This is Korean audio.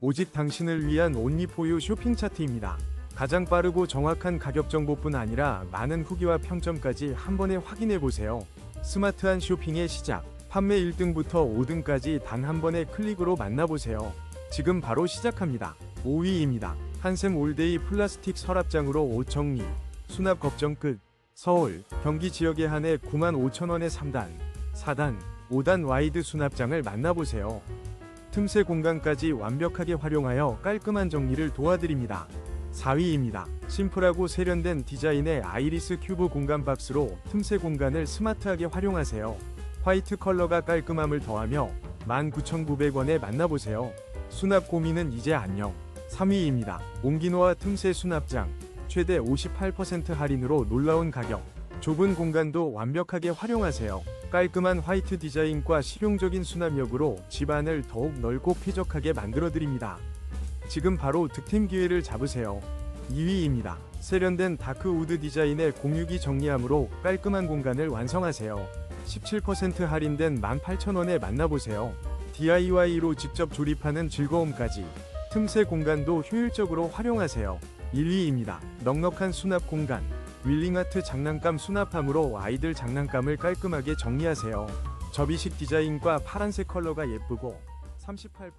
오직 당신을 위한 온리포유 쇼핑 차트입니다. 가장 빠르고 정확한 가격 정보뿐 아니라 많은 후기와 평점까지 한 번에 확인해 보세요. 스마트한 쇼핑의 시작. 판매 1등부터 5등까지 단 한 번의 클릭으로 만나보세요. 지금 바로 시작합니다. 5위입니다. 한샘 올데이 플라스틱 서랍장으로 옷 정리. 수납 걱정 끝. 서울, 경기 지역에 한해 9만 5천원에 3단, 4단, 5단 와이드 수납장을 만나보세요. 틈새 공간까지 완벽하게 활용하여 깔끔한 정리를 도와드립니다. 4위입니다. 심플하고 세련된 디자인의 아이리스 큐브 공간 박스로 틈새 공간을 스마트하게 활용하세요. 화이트 컬러가 깔끔함을 더하며 19,900원에 만나보세요. 수납 고민은 이제 안녕. 3위입니다. 옹기노와 틈새 수납장. 최대 58% 할인으로 놀라운 가격. 좁은 공간도 완벽하게 활용하세요. 깔끔한 화이트 디자인과 실용적인 수납력으로 집안을 더욱 넓고 쾌적하게 만들어드립니다. 지금 바로 득템 기회를 잡으세요. 2위입니다. 세련된 다크 우드 디자인의 공유기 정리함으로 깔끔한 공간을 완성하세요. 17% 할인된 18,000원에 만나보세요. DIY로 직접 조립하는 즐거움까지 틈새 공간도 효율적으로 활용하세요. 1위입니다. 넉넉한 수납 공간. 윌링아트 장난감 수납함으로 아이들 장난감을 깔끔하게 정리하세요. 접이식 디자인과 파란색 컬러가 예쁘고 38%